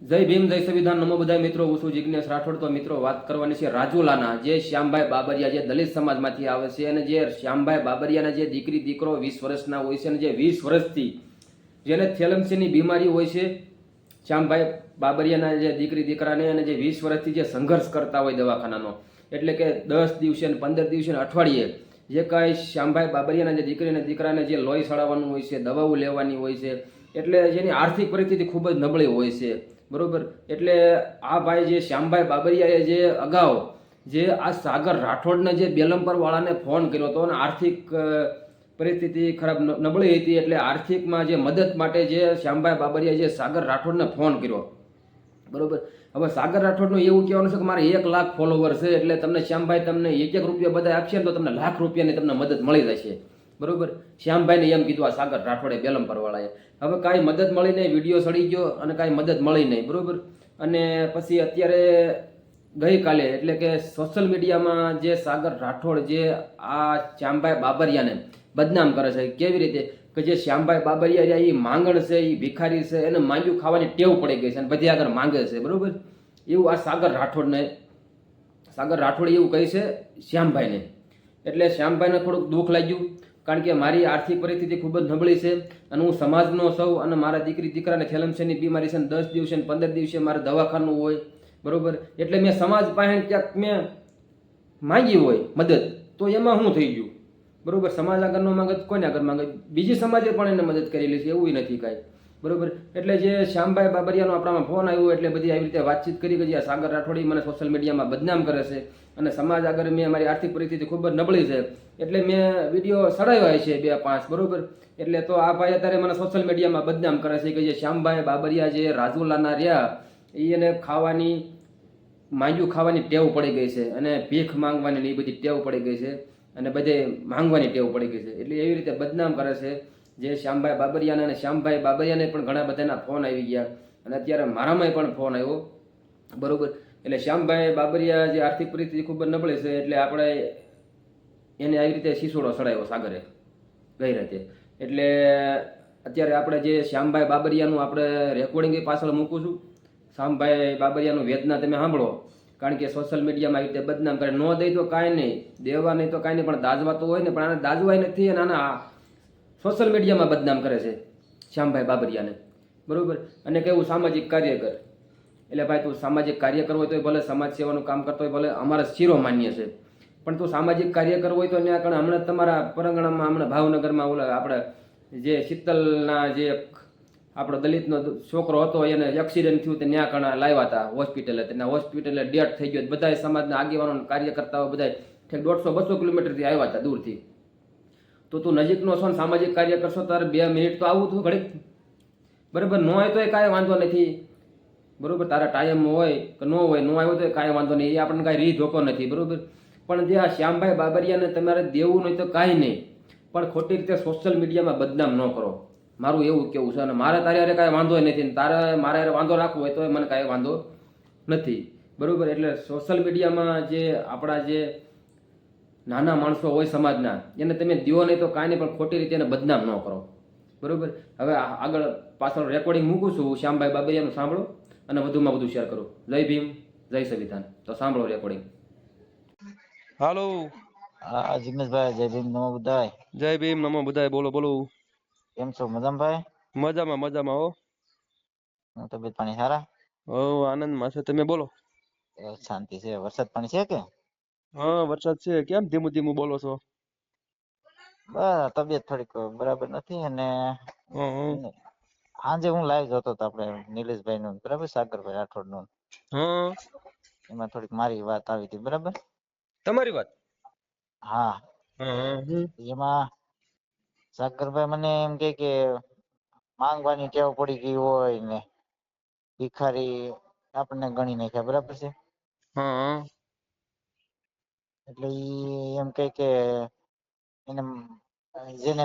જય ભીમ, જય સંવિધાન, નમો બધા મિત્રો, હું છું જિજ્ઞેશ રાઠોડ. તો મિત્રો, વાત કરવાની છે રાજુલાના, જે શ્યામભાઈ બાબરિયા, જે દલિત સમાજમાંથી આવે છે અને જે શ્યામભાઈ બાબરિયાના જે દીકરી, દીકરો વીસ વર્ષના હોય છે અને જે વીસ વર્ષથી જેને થેલમસીની બીમારી હોય છે, શ્યામભાઈ બાબરિયાના જે દીકરી, દીકરાને અને જે વીસ વર્ષથી જે સંઘર્ષ કરતા હોય દવાખાનાનો. એટલે કે દસ દિવસે ને પંદર દિવસે ને અઠવાડિયે જે કાંઈ શ્યામભાઈ બાબરિયાના જે દીકરી અને દીકરાને જે લોહી સડાવવાનું હોય છે, દવાઓ લેવાની હોય છે, એટલે જેની આર્થિક પરિસ્થિતિ ખૂબ જ નબળી હોય છે. બરોબર? એટલે આ ભાઈ જે શ્યામભાઈ બાબરિયાએ જે અગાઉ જે આ સાગર રાઠોડને જે બેલમપરવાળાને ફોન કર્યો હતો અને આર્થિક પરિસ્થિતિ ખરાબ નબળી હતી એટલે આર્થિકમાં જે મદદ માટે જે શ્યામભાઈ બાબરિયાએ જે સાગર રાઠોડને ફોન કર્યો. બરોબર? હવે સાગર રાઠોડનું એવું કહેવાનું છે કે મારે એક લાખ ફોલોવર છે એટલે તમને શ્યામભાઈ તમને એક એક રૂપિયા બધા આપશે તો તમને લાખ રૂપિયાની તમને મદદ મળી જશે બરોબર? શ્યામભાઈને એમ કીધું, આ સાગર રાઠોડે બેલમ પરવાળાએ હવે કાંઈ મદદ મળી નહીં, વીડિયો સડી ગયો અને કાંઈ મદદ મળી નહીં, બરોબર? અને પછી અત્યારે ગઈકાલે, એટલે કે સોશિયલ મીડિયામાં જે સાગર રાઠોડ જે આ શ્યામભાઈ બાબરિયાને બદનામ કરે છે કેવી રીતે? કે જે શ્યામભાઈ બાબરિયા એ માંગણ છે એ ભિખારી છે, એને માંગ્યું ખાવાની ટેવ પડી ગઈ છે અને બધી આગળ માંગે છે, બરોબર? એવું આ સાગર રાઠોડને, સાગર રાઠોડ એવું કહે છે શ્યામભાઈને. એટલે શ્યામભાઈને થોડુંક દુઃખ લાગ્યું. કારણ કે મારી આર્થિક પરિસ્થિતિ ખૂબ જ નબળી છે અને હું સમાજનો સૌ અને મારા દીકરી, દીકરાને થેલમસેની બીમારી છે ને દસ દિવસે ને પંદર દિવસે મારે દવાખાનું હોય, બરાબર? એટલે મેં સમાજ પાસે ક્યાંક મેં માંગી હોય મદદ, તો એમાં શું થઈ ગયું. બરોબર? સમાજ આગળનો માંગત માંગે કોને આગળ માંગે? બીજી સમાજે પણ એને મદદ કરેલી છે, એવું નથી કાંઈ. બરોબર? એટલે જે શ્યામભાઈ બાબરિયાનો આપણામાં ફોન આવ્યો, એટલે બધી આવી રીતે વાતચીત કરી કે આ સાગર રાઠોડી મને સોશિયલ મીડિયામાં બદનામ કરે છે અને સમાજ આગળ મેં મારી આર્થિક પરિસ્થિતિ ખૂબ જ નબળી છે. એટલે મેં વીડિયો સડાવ્યા છે બે પાંચ, બરોબર? એટલે તો આ ભાઈ અત્યારે મને સોશિયલ મીડિયામાં બદનામ કરે છે કે જે શ્યામભાઈ બાબરિયા જે રાજુલાના રહ્યા એ એને ખાવાની, માંગ્યું ખાવાની ટેવ પડી ગઈ છે અને ભીખ માંગવાની એ બધી ટેવ પડી ગઈ છે અને બધે માંગવાની ટેવ પડી ગઈ છે. એટલે એવી રીતે બદનામ કરે છે જે શ્યામભાઈ બાબરિયાના અને શ્યામભાઈ બાબરિયાને પણ ઘણા બધાના ફોન આવી ગયા. અને અત્યારે મારામાંય પણ ફોન આવ્યો, બરોબર? એટલે શ્યામભાઈ બાબરિયા જે આર્થિક પરિસ્થિતિ ખૂબ નબળી છે, એટલે આપણે એને આવી રીતે શિસોડો ચડાવ્યો સાગરે ગઈ રાતે. એટલે અત્યારે આપણે જે શ્યામભાઈ બાબરિયાનું આપણે રેકોર્ડિંગ પાછળ મૂકું છું. શ્યામભાઈ બાબરિયાનું વેદના તમે સાંભળો. કારણ કે સોશિયલ મીડિયામાં આવી રીતે બદનામ કરે. ન દઈ તો કાંઈ નહીં. દેવા નહીં તો કાંઈ નહીં. પણ દાજવા તો હોય ને, પણ આને દાજવાય નથી અને આના સોશિયલ મીડિયામાં બદનામ કરે છે શ્યામભાઈ બાબરિયાને. બરાબર? અને કેવું સામાજિક કાર્ય કર એટલે ભાઈ તું સામાજિક કાર્ય કરવો હોય તો ભલે સમાજ સેવાનું કામ કરતો હોય, ભલે અમારા શિરો માન્ય છે. પણ તું સામાજિક કાર્ય કરવો હોય તો ત્યાં આગળ હમણાં તમારા પરંગણામાં, હમણાં ભાવનગરમાં ઓલા આપણે જે શીતલના જે આપણો દલિતનો છોકરો હતો, એને એક્સિડન્ટ થયું તે ત્યાં કણા લાવ્યા હતા હોસ્પિટલે. તેના હોસ્પિટલે ડેથ થઈ ગયો. બધા સમાજના આગેવાનો, કાર્યકર્તાઓ બધા ઠેક દોઢસો, બસો કિલોમીટરથી આવ્યા હતા દૂરથી. તો તું નજીકનો છો ને સામાજિક કાર્ય કરશો, તારે બે મિનિટ તો આવું તું ઘડીક. બરાબર, ન હોય તો એ કાંઈ વાંધો નથી. બરોબર? તારા ટાઈમ હોય કે ન હોય, ન આવ્યો તો કાંઈ વાંધો નહીં. એ આપણને કાંઈ રીત ધોકો નથી, બરાબર? પણ જે આ શ્યામભાઈ બાબરિયાને તમારે દેવું નહીં તો કાંઈ નહીં. પણ ખોટી રીતે સોશિયલ મીડિયામાં બદનામ ન કરો. મારું એવું કેવું છે અને મારે તારે હારે કાંઈ વાંધો નથી ને તારે મારે હારે વાંધો રાખવો હોય તો મને કાંઈ વાંધો નથી. બરાબર? એટલે સોશિયલ મીડિયામાં જે આપણા જે નાના માણસો હોય સમાજના, એને તમે દીવો નહીં તો કાંઈ નહીં, પણ ખોટી રીતે એને બદનામ ન કરો. બરાબર? હવે આગળ પાછળ રેકોર્ડિંગ મૂકું છું, શ્યામભાઈ બાબરિયાનું સાંભળો. અને વધુમાં વધુ શેર કરો. જય ભીમ જય સંવિધાન. તો સાંભળો રેકોર્ડિંગ હાલો હા જિગ્નેશભાઈ જય ભીમ નમો બુદ્ધાય. જય ભીમ નમો બુદ્ધાય બોલો બોલો. કેમ છો મજામાં ભાઈ? મજામાં મજામાં હો. તબિયત પાણી સારા? હો આનંદમાં છે. તમે બોલો. શાંતિ છે. વરસાદ પાણી છે કે? હા વરસાદ છે. કેમ ધીમું ધીમું બોલો છો? બસ તબિયત થોડીક બરાબર નથી અને હં, હં. લાઈવ જોતો હતો આપણે નિલેશભાઈ નું બરાબર? સાગરભાઈ રાઠોડનું હં. એમાં થોડીક મારી વાત આવી હતી બરાબર? તમારી વાત? હા. એમાં સાગરભાઈ મને એમ કે કે માંગવાની ટેવ પડી ગઈ હોય ને ભિખારી આપણને ગણી નાખ્યા બરાબર છે? હં, એટલે એમ કે કે એને જેને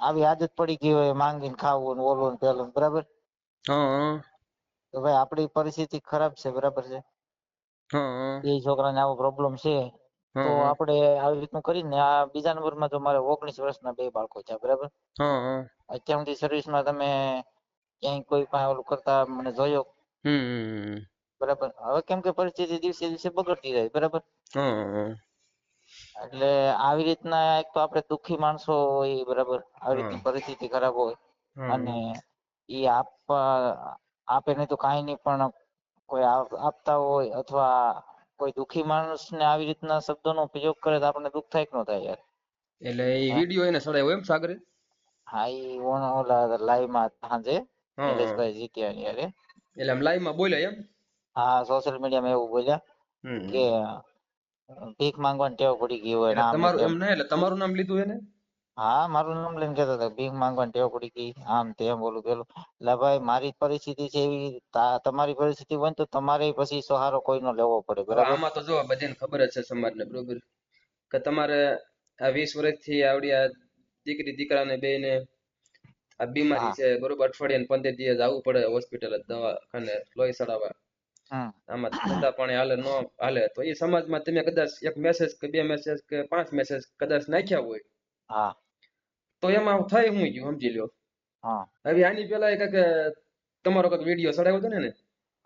આવી આદત પડી ગઈ હોય માંગીને ખાવું ને ઓલું ને પેલું બરાબર. તો ભાઈ આપણી પરિસ્થિતિ ખરાબ છે બરાબર છે. એ છોકરાને આવો પ્રોબ્લેમ છે તો. આપણે આવી રીતનું કરીને આ બીજા નંબરમાં તો મારે ઓગણીસ વર્ષના બે બાળકો છે બરાબર. અત્યાર સુધી સર્વિસમાં તમે ક્યાંય કોઈ પાસે ઓલું કરતા મને જોયો બરાબર હવે કેમ કે પરિસ્થિતિ દિવસે દિવસે બગડતી જાય બરાબર એટલે આવી રીતના એક તો આપણે દુખી માણસો હોય બરાબર આવી રીતની પરિસ્થિતિ ખરાબ હોય અને એ આપ આપે નહીં તો કાંઈ નહીં પણ કોઈ આપતા હોય અથવા કોઈ દુઃખી માણસને આવી રીતના શબ્દોનો ઉપયોગ કરે તો આપણને દુઃખ થાય કે ન થાય યાર? એટલે એ? વીડિયો એને સડાયો એમ સાગરે? હા એ ઓન- ઓલા લાઈવમાં સાંજે નિલેશભાઈ જીત્યા યારે એટલે આમ લાઈવમાં બોલ્યા એમ? હા સોશિયલ મીડિયામાં એવું બોલ્યા કે ભીખ માંગવાની ટેવ પડી ગઈ હોય ને ને તમારું એમ નહીં એટલે તમારું નામ લીધું એને? હા મારું નામ લઈને કહેતા હતા ભીખ માંગવાની ટેવ પડી ગઈ. આમ તેમ બોલું પેલું એટલે ભાઈ મારી પરિસ્થિતિ છે એવી તમારી પરિસ્થિતિ હોય તો તમારે પછી સહારો કોઈનો લેવો પડે બરાબર? આમાં તો જો બધાને ખબર જ છે સમાજને બરોબર? કે તમારે આ વીસ વર્ષથી આવડી આ દીકરી દીકરાને ને આ બીમારી. છે બરોબર? અઠવાડિયાને પંદર દિવસ આવવું પડે હોસ્પિટલ દવાખાને લોહી ચડાવવા આમાં ધંધા પાણી હાલે ન હાલે. તો એ સમાજમાં તમે કદાચ એક મેસેજ કે બે મેસેજ કે પાંચ મેસેજ કદાચ નાખ્યા હોય હા. તો એમાં થાય હું ગયું સમજી લ્યો. હા. હવે આની પેલા એક કે તમારો કંઈક વીડિયો ચડાવ્યો હતો ને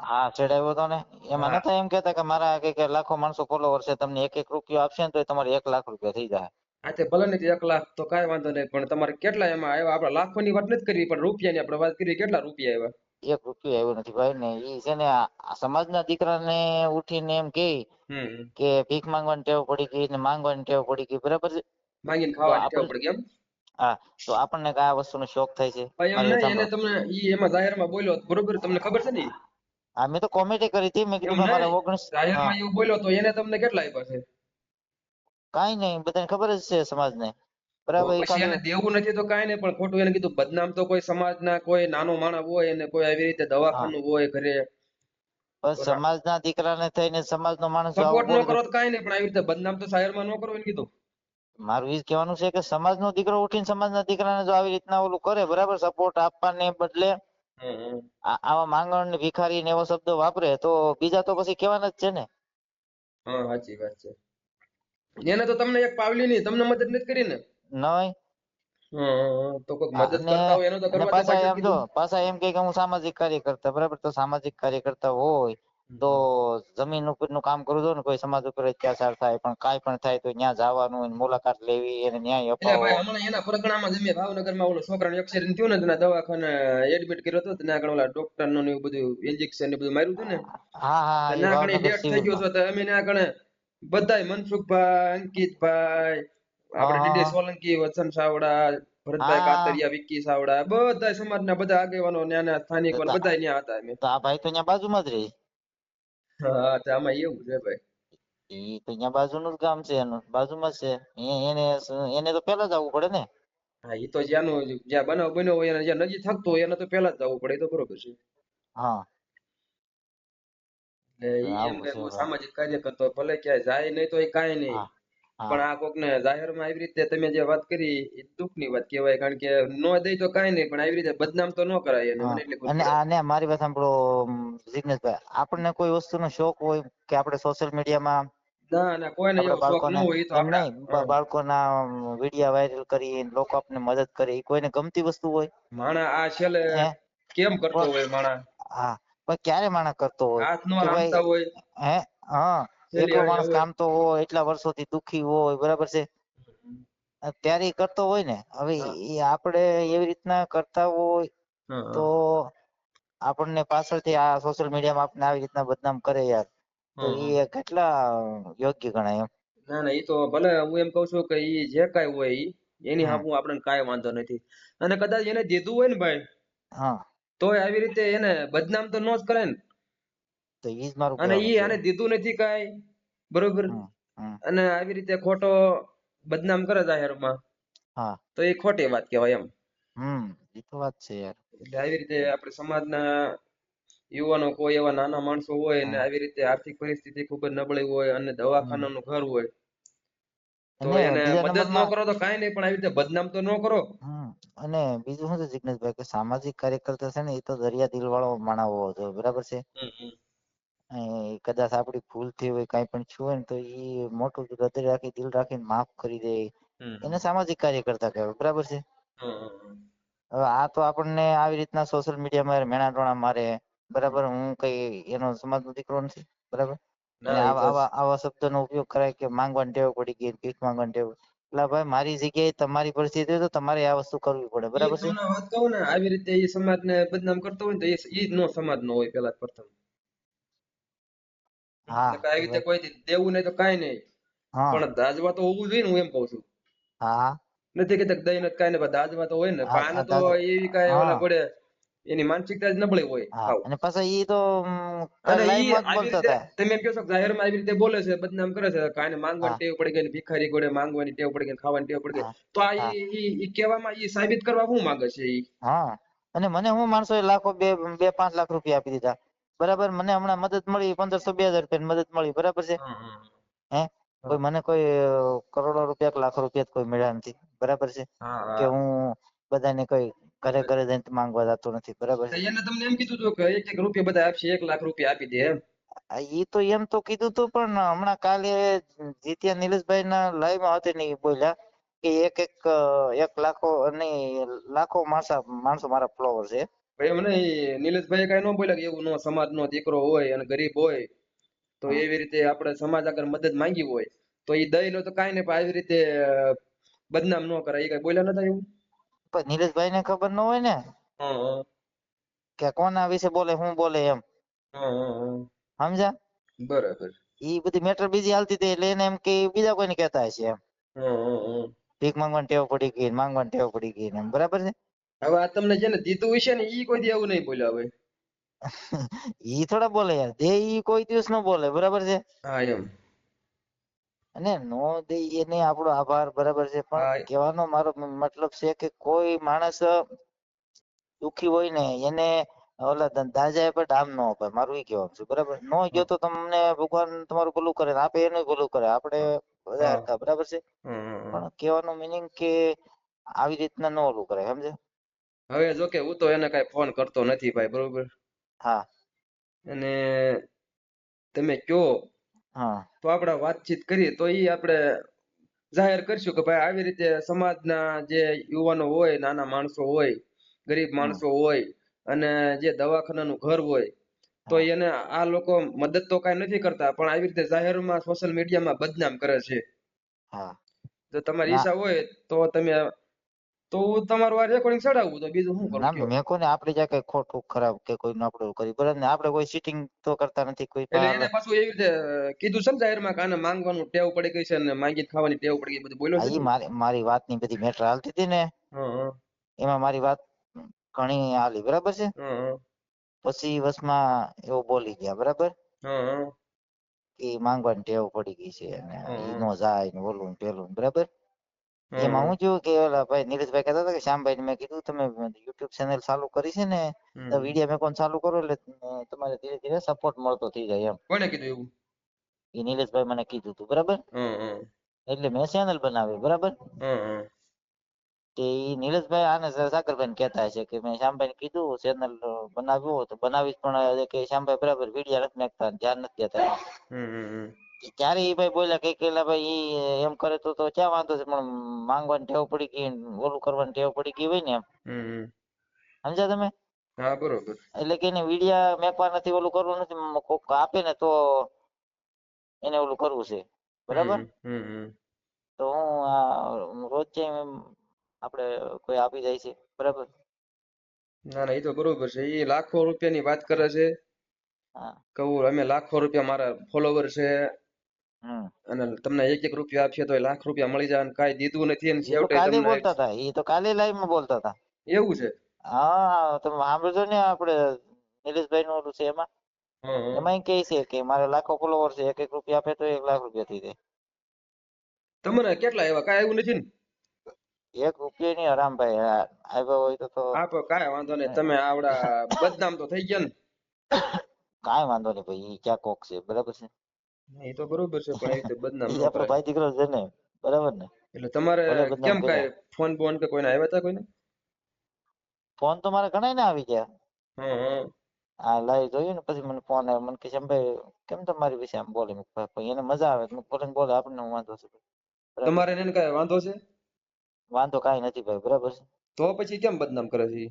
હા ચડાવ્યો હતો ને. એમાં. નતા એમ કેતા કે મારા કે કે લાખો માણસો ફોલોવર છે તમને એક એક રૂપિયો આપશે ને તો તમારે એક લાખ રૂપિયા થઈ જાય. હા તે ભલે નથી એક લાખ તો કાંઈ વાંધો નહીં પણ તમારે કેટલા એમાં આવ્યા? આપણે લાખોની વાત નથી કરી પણ રૂપિયાની આપણે વાત કરી કેટલા રૂપિયા આવ્યા? એક રૂપિયો આવ્યો નથી ભાઈ ને એ છે ને સમાજના દીકરાને ઉઠીને એમ કે કે ભીખ માંગવાની ટેવ પડી ગઈ ને માંગવાની ટેવ પડી ગઈ બરાબર છે? માંગીને ખાવાની ટેવ પડી ગઈ એમ? હા તો આપણને કયા આ વસ્તુનો શોખ થાય છે. એને તમને ઈ એમાં જાહેરમાં બોલ્યો બરોબર તમને ખબર છે ને? હા મેં તો કોમેડી કરી હતી મેં કીધું મારે. ઓગણીસ જાહેરમાં એવું બોલ્યો તો એને તમને કેટલા આપ્યા છે? કાંઈ નહીં બધાને ખબર જ છે સમાજને. દેવું નથી તો કઈ નઈ પણ ખોટું એને કીધું બદનામ તો કોઈ સમાજના કોઈ નાનો માણસ હોય એને કોઈ આવી રીતે દવાખાનું હોય ઘરે બસ સમાજના દીકરાને થઈને સમાજનો માણસ સપોર્ટ ન કરો તો કાંઈ નહીં પણ આવી રીતે બદનામ તો જાહેરમાં ન કરો એને કીધું. મારું એ કહેવાનું છે કે સમાજનો દીકરો ઉઠીને સમાજના દીકરાને જો આવી રીતના ઓલું કરે બરાબર સપોર્ટ આપવાને બદલે આવા માંગણ ને ભિખારી ને એવો શબ્દ વાપરે તો બીજા તો પછી કહેવાના જ છે ને. હા સાચી વાત છે. એને તો તમને એક પાવલી ની તમને મદદ નથી કરી ને? નહીં. અને- અને પાછા એમ જો પાછા એમ કે હું સામાજિક કાર્યકર્તા બરાબર? તો સામાજિક કાર્યકર્તા હોય તો જમીન ઉપરનું કામ કરું ને કોઈ સમાજ ઉપર અત્યાચાર થાય પણ કાંઈ પણ થાય તો ત્યાં જવાનું મુલાકાત લેવી એને ન્યાય ભાઈ હમણાં એના પરગણામાં જમીએ મેં ભાવનગરમાં ઓલો છોકરાને એક્સિડન્ટ થયો ને તેના દવાખાને એડમિટ કર્યો હતો ત્યાં આગળ ઓલા ડોક્ટરનું એવું બધું ઇન્જેક્શન ને બધું માર્યું હતું ને? હા હા ત્યાં આગળ ડેટ થઈ ગયો. તો અમે ત્યાં આગળ બધાય મનસુખભાઈ અંકિતભાઈ આપણે ડીડી સોલંકી વચન સાવડા ભરતભાઈ કાતરિયા વિક્કી સાવડા બધા સમાજના બધા આગેવાનો ત્યાંના સ્થાનિકો બધા- ત્યાં હતા અમે તો આ ભાઈ તો અહીંયા બાજુમાં જ રહે. હા તો આમાં એવું છે ભાઈ. ઈ તો અહીંયા બાજુનું જ ગામ છે એનું બાજુમાં જ છે. એને એને તો પેલા જ આવવું પડે ને. હા એ તો જ્યાંનું જ્યાં બનાવ બન્યો હોય અને જ્યાં નજીક થકતો હોય એને તો પહેલા જ જવું પડે એ તો બરોબર છે. હા. એટલે ઈ એમ કે. સામાજિક કાર્ય કરતો ભલે ક્યાંય જાય નહીં તો એ કાંઈ નહીં. પણ આ કોકને જાહેરમાં આવી રીતે તમે જે વાત કરી એ દુઃખની વાત કહેવાય કારણ કે નો દઈ તો કાંઈ નહીં પણ આવી રીતે બદનામ તો ન કરાય અને આને મારી વાત સાંભળો જિગ્નેશભાઈ આપણને કોઈ વસ્તુનો શોખ હોય કે આપણે સોશિયલ મીડિયામાં ના ના કોઈને શોખ ન હોય તો એમ આપણા નહીં બા- બાળકોના વીડિયો વાયરલ કરી લોકો આપણને મદદ કરે એ કોઈને ગમતી વસ્તુ હોય? માણા આ કેમ કરતો હોય માણા? હા પણ ક્યારે માણસ કરતો હોય? હાથ નો હોય. હે? હા. એકલો માણસ હોય. કામતો હોય એટલા વર્ષોથી દુખી હોય બરાબર છે? ત્યારે કરતો હોય ને હવે. એ આપણે એવી રીતના કરતા હોય તો આપણને પાછળથી આ સોશિયલ મીડિયામાં આપણને આવી રીતના બદનામ કરે યાર. તો એ કેટલા યોગ્ય ગણાય એમ. ના ના એ તો ભલે હું એમ કઉ છું કે ઈ જે કાંઈ હોય એ એની હમ. આપણને કાંઈ વાંધો નથી. અને કદાચ એને દીધું હોય ને ભાઈ હા. તોય આવી રીતે એને બદનામ તો નો જ કરે ને. તો ઈ જ મારું અને ઈ આને દીધું નથી કાઈ. બરોબર. અને આવી રીતે ખોટો બદનામ કરે જાહેરમાં. હા. તો એ ખોટી વાત કહેવાય એમ. હમ એ તો વાત છે યાર. એટલે આવી રીતે આપણે સમાજના યુવાનો કોઈ એવા નાના માણસો હોય અને આવી રીતે આર્થિક પરિસ્થિતિ ખૂબ જ નબળી હોય અને દવાખાનાનું ઘર હોય તો એને મદદ ન કરો તો કાઈ નહીં પણ આવી રીતે બદનામ તો ન કરો. અને બીજું શું છે જિગ્નેશભાઈ કે સામાજિક કાર્યકર્તા છે ને એ તો દરિયા દિલ વાળો માણસ હોવો જોઈએ બરાબર છે. એ કદાચ આપણી ભૂલ થઈ હોય કાંઈ પણ થયું હોય ને તો ઈ મોટું હૃદય રાખી દિલ રાખીને માફ કરી દે. હમ, એને સામાજિક કાર્યકર્તા કહેવાય બરાબર છે? હમ. હવે આ તો આપણને આવી રીતના સોશિયલ મીડિયામાં મેણા ટોણા મારે બરાબર? હું કઈ એનો સમાજનો દીકરો નથી બરાબર? અને આવા આવા આવા શબ્દનો ઉપયોગ કરાય કે માંગવાની ટેવ પડી ગઈ ભીખ માંગવાની ટેવ એટલે ભાઈ મારી જગ્યાએ તમારી પરિસ્થિતિ હોય તો તમારે આ વસ્તુ કરવી પડે બરાબર છે? વાત કહું ને આવી રીતે એ સમાજને બદનામ કરતો હોય ને તો એ જ નો સમાજનો હોય પેલા પ્રથમ. હા આવી રીતે કોઈ દેવું નહીં તો કઈ નહીં. પણ દાજવા તો હોવું જોઈએ ને હું એમ કઉ છું. હા. નથી કે દઈ નથી કઈ નહીં દાજવા તો હોય ને પાન તો એવી કઈ ઓલા પડે એની માનસિકતા જ નબળી હોય અને પછી ઈ તો તમે એમ કહો છો જાહેરમાં આવી રીતે બોલે છે બદનામ કરે છે કાંઈને માંગવાની હા. ટેવ પડી ગઈ ભિખારી ગોડે માંગવાની ટેવ પડી ગઈ ખાવાની ટેવ પડી ગઈ. તો આ હા. ઈ કહેવામાં ઈ સાબિત કરવા શું માંગે છે ઈ? હા. અને મને હું માણસો લાખો બે બે પાંચ લાખ રૂપિયા આપી દીધા. બરાબર મને હમણાં મદદ મળી પંદરસો બે હજાર રૂપિયાની મદદ મળી બરાબર છે? હે? કોઈ મને કોઈ અ, કરોડો રૂપિયા કે લાખો રૂપિયા તો કોઈ મળ્યા નથી બરાબર છે? હા કે હા હું બધાને કોઈ ઘરે ઘરે જઈને માંગવા જતો નથી બરાબર તો છે? એને તમને એમ કીધું હતું કે એક એક રૂપિયા બધા આપશે એક લાખ રૂપિયા આપી દે એમ. આ ઈ તો એમ તો કીધું તું પણ હમણાં કાલે જીત્યા નિલેશભાઈ ના લાઈવમાં હતી ને ઈ બોલ્યા કે એક એક અ, એક લાખો નહીં લાખો માણસો માણસો મારા ફ્લોવર છે. ભાઈ એમ નહીં નિલેશભાઈ કઈ ન બોલ્યા કે એવું નો સમાજનો દીકરો હોય અને ગરીબ હોય તો એવી રીતે આપણે સમાજ આગળ મદદ માંગી હોય તો એ દઈ લો તો કાંઈ નહીં પણ આવી રીતે બદનામ ન કરાય. એ કઈ બોલ્યા નતા એવું? પણ નિલેશભાઈ ને ખબર ન હોય ને? કે કોના વિશે બોલે હું બોલે એમ. સમજ્યા બરાબર. ઈ બધી મેટર બીજી હાલતી હતી એટલે એને એમ કે બીજા કોઈને કહેતા હશે એમ. ભીખ માંગવાની ટેવ પડી ગઈ માંગવાની ટેવ પડી ગઈ એમ. બરાબર છે? હવે આ તમને જેને દીધું વિશે ને ઈ કોઈ દી એવું નહીં બોલ્યો હવે. ઈ થોડા બોલે યાર. દે ઈ કોઈ દિવસ ન બોલે બરાબર છે? હા એમ. અને નો દે એને આપણો આભાર બરાબર છે? પણ કહેવાનો મારો મતલબ છે કે કોઈ માણસ દુખી હોય ને એને ઓલા દ- દાજાએ પર ડામ ન અપાય. મારું ઈ કહેવાનું છે બરાબર? નો ગયો તો તમને ભગવાન તમારું ભલું કરે ને આપે એનું ભલું કરે. આપણે બધા હરખા બરાબર છે. પણ કહેવાનો મિનિંગ કે આવી રીતના ન ઓલું કરે સમજે હવે જો કે હું તો એને કઈ ફોન કરતો નથી ભાઈ બરોબર? હા. અને તમે કયો? હા. તો આપણે વાતચીત કરીએ તો એ આપણે જાહેર કરશું કે ભાઈ આવી રીતે સમાજના જે યુવાનો હોય નાના માણસો હોય ગરીબ માણસો હોય અને જે દવાખાનાનું ઘર હોય તો એને આ લોકો મદદ તો કાંઈ નથી કરતા પણ આવી રીતે જાહેરમાં સોશિયલ મીડિયામાં બદનામ કરે છે. હા. જો તમારી ઈચ્છા હોય તો તમે તો તમારું આ રેકોર્ડિંગ ચડાવવું તો બીજું શું કરું મેં કોને આપણે જ્યાં કઈ ખોટું ખરાબ કે કોઈ આપણે કરી બરાબર? ને આપણે કોઈ સીટિંગ તો કરતા નથી કોઈ એટલે એને પાછું એવી રીતે કીધું છે ને જાહેરમાં કે આને માંગવાનું ટેવ પડી ગઈ છે ને માંગી ખાવાની ટેવ પડી ગઈ બધું બોલ્યો છે મારી મારી વાતની બધી મેટર હાલતી હતી ને એમાં મારી વાત ઘણી હાલી બરાબર છે? પછી વસમાં એવું બોલી ગયા બરાબર? કે માંગવાની ટેવ પડી ગઈ છે અને નો જાય ને ઓલું પેલું બરાબર? એમાં હું જોયું કે ઓલા ભાઈ નીરજભાઈ કહેતા હતા કે શ્યામભાઈ મેં કીધું તમે યુટ્યુબ ચેનલ ચાલુ કરી છે ને તો. વીડિયો મેં કોણ ચાલુ કરો એટલે તમારે ધીરે ધીરે સપોર્ટ મળતો થઈ જાય એમ. કોને કીધું એવું? એ નીરજભાઈ મને કીધું હતું બરાબર? એટલે મેં ચેનલ બનાવી બરાબર? તે ઈ નીલેશભાઈ આને સાગરભાઈ કહેતા હશે કે મેં શ્યામભાઈ કીધું ચેનલ બનાવ્યું તો બનાવીશ પણ કે શ્યામભાઈ બરાબર વીડિયો નથી નાખતા ધ્યાન નથી દેતા. ત્યારે એ ભાઈ બોલ્યા કે કેલા ભાઈ એમ કરે તો તો ક્યાં વાંધો છે? પણ માંગવાની ટેવ પડી ગઈ ઓલું કરવાની ટેવ પડી ગઈ હોય ને એમ. સમજ્યા તમે? હા બરોબર. એટલે કે એને વીડિયા મેકવા નથી ઓલું કરવું નથી કોક આપે ને તો એને ઓલું કરવું છે. બરાબર? તો હું આ રોજ છે આપણે કોઈ આપી જાય છે. બરાબર? ના ના એ તો બરોબર છે. એ લાખો રૂપિયાની વાત કરે છે. હા. કહું અમે લાખો રૂપિયા મારા ફોલોવર છે. અને તમને એક એક રૂપિયા આપશે તો લાખ રૂપિયા મળી જાય કઈ દીધું નથી અને છેવટે કાલે તમને બોલતા હતા એ તો કાલે લાઈવમાં બોલતા હતા. એવું છે? હા તમે સાંભળજો ને આપણે નિલેશભાઈ નું ઓલું છે એમાં. એમાં કે છે કે મારે લાખો ફોલોવર છે એક એક રૂપિયા આપે તો એક લાખ રૂપિયા થઈ જાય. તમને કેટલા એવા કઈ એવું નથી ને? એક રૂપિયા ની હરામ ભાઈ આવ્યો હોય તો તો આપો કાંઈ વાંધો નહીં તમે આવડા બદનામ તો થઈ ગયા ને. કાઈ વાંધો નહીં ભાઈ ક્યાં કોક છે બરાબર છે. એ તો બરોબર છે પણ રીતે બદનામ ન આપણો કરાય. ભાઈ દીકરો છે ને બરાબર ને? એટલે તમારે ભલે બદનામ કેમ કર્યા. કાંઈ ફોન બોન કે કોઈને આવ્યા હતા કોઈને? ફોન તો મારે ઘણા ને આવી ગયા. હા હા. આ લાઈવ જોયું ને પછી મને ફોન આવ્યો મને કે ભાઈ કેમ તમારી વિશે આમ બોલે? મેં કીધું, ભાઈ એને મજા આવે તો બોલે બોલે આપણને હું વાંધો છે. બરાબર. તમારે એને કાંઈ વાંધો છે? વાંધો કાંઈ નથી ભાઈ બરાબર છે. તો પછી કેમ બદનામ કરે છે ઈ?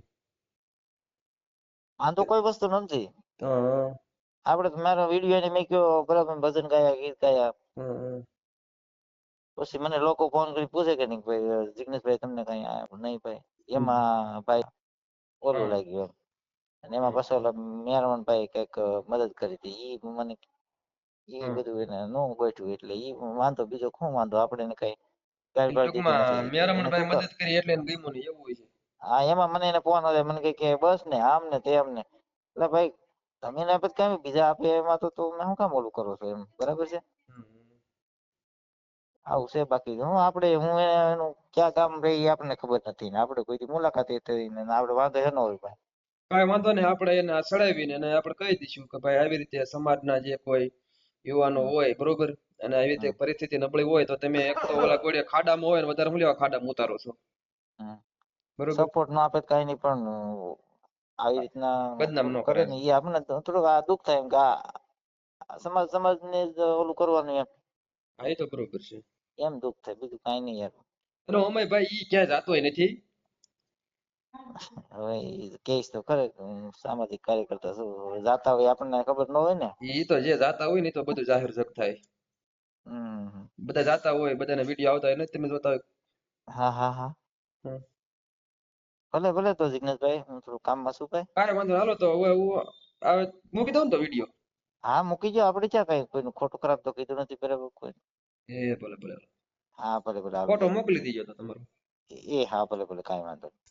વાંધો કોઈ વસ્તુ નથી. હા. આપણે તો મારો વીડિયો એને કયો બરાબર ભજન ગાયા ગીત ગાયા. પછી મને લોકો ફોન કરી પૂછે કે નહીં ભાઈ જિગ્નેશભાઈ તમને કઈ નહીં ભાઈ? એમાં ભાઈ ઓલું લાગ્યું અને એમાં પાછો ઓલા મેરવણભાઈ કંઈક મદદ કરી હતી. ઈ મને ઈ બધું એને નો ગોઠવ્યું એટલે ઈ વાંધો બીજો શું વાંધો? આપણે કઈ હા એમાં મને એને ફોન આવે મને કે બસ ને આમ ને તેમ ને. એટલે ભાઈ તમે ને પછી કેમ બીજા આપે એમાં તો તમે શું કામ ઓલું કરો છો એમ? બરાબર છે? આવું છે બાકી. હું આપણે હું એનું ક્યાં કામ રહી એ આપણને ખબર નથી ને. આપણે કોઈ મુલાકાત થઈ ને આપણે વાંધો એનો હોય ભાઈ કાંઈ વાંધો નહીં. આપણે એને સડાવીને એને આપણે કહી દઈશું કે ભાઈ આવી રીતે સમાજના જે કોઈ યુવાનો હોય બરોબર? અને આવી રીતે પરિસ્થિતિ નબળી હોય તો તમે એક તો ઓલા કોડે ખાડામાં હોય ને વધારે હું લેવા ખાડામાં ઉતારો છો? બરોબર? સપોર્ટ ન આપે કાંઈ નહીં પણ આવી રીતના બદનામ ન કરે. ને એ આપણને થોડુંક આ દુઃખ થાય એમ કે આ સમાજ સમાજ ને ઓલું કરવાનું એમ. હા એ તો બરોબર છે. એમ દુઃખ થાય બીજું કઈ નહીં યાર અને અમય ભાઈ ઈ ક્યાં જાતો નથી? હવે કેસ તો ખરે સામાજિક કાર્યકર્તા શું જાતા હોય આપણને ખબર ન હોય ને. ઈ તો જે જાતા હોય ને તો બધું જાહેર જગ થાય. હમ બધા જાતા હોય બધાને વીડિયો આવતા હોય ને તમે જોતા હોય. હા હા હા. ભલે ભલે તો જિગ્નેશભાઈ હું થોડું કામમાં છું ભાઈ કાંઈ વાંધો નહીં. હાલો તો હવે હું હવે મૂકી દઉં ને તો વીડિયો હા મૂકી જાઓ આપણે ક્યાં કઈ કોઈનું ખોટું ખરાબ તો કીધું નથી બરાબર કોઈ એ ભલે ભલે હા ભલે ભલે હાલો. ફોટો મોકલી દીજો તો તમારો એ હા ભલે ભલે કાંઈ વાંધો નહીં